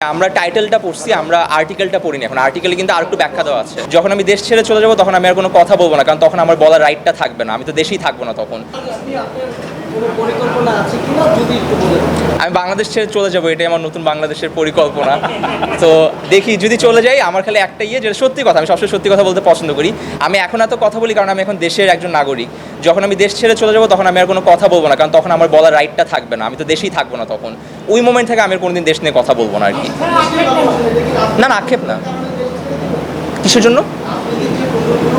আমরা টাইটেলটা পড়ছি, আমরা আর্টিকেলটা পড়িনি এখন। আর্টিকেলে কিন্তু আর একটু ব্যাখ্যা দেওয়া আছে। যখন আমি দেশ ছেড়ে চলে যাব, তখন আমি আর কোনো কথা বলব না, কারণ তখন আমার বলার রাইটটা থাকবে না। আমি তো দেশেই থাকব না তখন। আমি বাংলাদেশ ছেড়ে চলে যাব, এটাই আমার নতুন বাংলাদেশের পরিকল্পনা। তো দেখি, যদি চলে যাই, আমার খালি একটা ইয়ে যেটা সত্যি কথা, আমি সবসময় সত্যি কথা বলতে পছন্দ করি। আমি এখন এত কথা বলি কারণ আমি এখন দেশের একজন নাগরিক। যখন আমি দেশ ছেড়ে চলে যাব, তখন আমি আর কোনো কথা বলব না, কারণ তখন আমার বলার রাইটটা থাকবে না। আমি তো দেশেই থাকব না তখন। ওই মোমেন্ট থেকে আমি কোনোদিন দেশ নিয়ে কথা বলব না আর কি। না না, আক্ষেপ না। কিসের জন্য?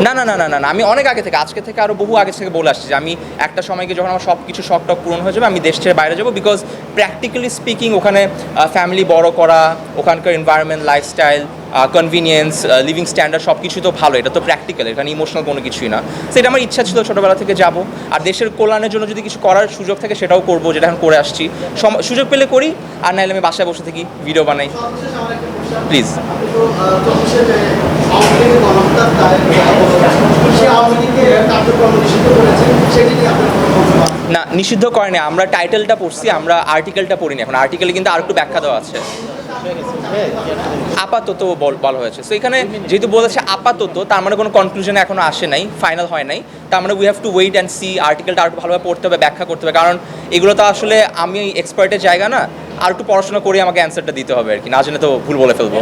না না না না না না, আমি অনেক আগে থেকে আজকে থেকে আরও বহু আগে থেকে বলে আসছি যে আমি একটা সময়কে যখন আমার সব কিছু শখ টক পূরণ হয়ে যাবে আমি দেশ ছেড়ে বাইরে যাব বিকজ প্র্যাকটিক্যালি স্পিকিং ওখানে ফ্যামিলি বড় করা ওখানকার environment lifestyle convenience living standard সব কিছু তো ভালো এটা তো প্র্যাকটিক্যাল এখানে ইমোশনাল কোনো কিছুই না। সেটা আমার ইচ্ছা ছিল ছোটোবেলা থেকে যাব আর দেশের কল্যাণের জন্য যদি কিছু করার সুযোগ থাকে সেটাও করব যেটা এখন করে আসছি। সম- সুযোগ পেলে করি আর নাহলে আমি বাসায় বসে থাকি ভিডিও বানাই। প্লিজ না, নিষিদ্ধ করেনি। আমরা টাইটেলটা পড়ছি, আমরা আর্টিকেলটা পড়িনি এখন। আর্টিকেলে কিন্তু আর একটু ব্যাখ্যা দেওয়া আছে। আপাতত বল- হয়েছে। সো এখানে যেহেতু বলেছে আপাতত, তার মানে কোনো কনক্লুশনে এখনও আসে নাই ফাইনাল হয় নাই। তার মানে we have to wait and see আর্টিকেলটা আর ভালোভাবে পড়তে হবে, ব্যাখ্যা করতে হবে। কারণ এগুলো তো আসলে আমি এক্সপার্টের জায়গা না, আর একটু পড়াশোনা করে আমাকে অ্যান্সারটা দিতে হবে আর কি। না জেনে তো ভুল বলে ফেলব।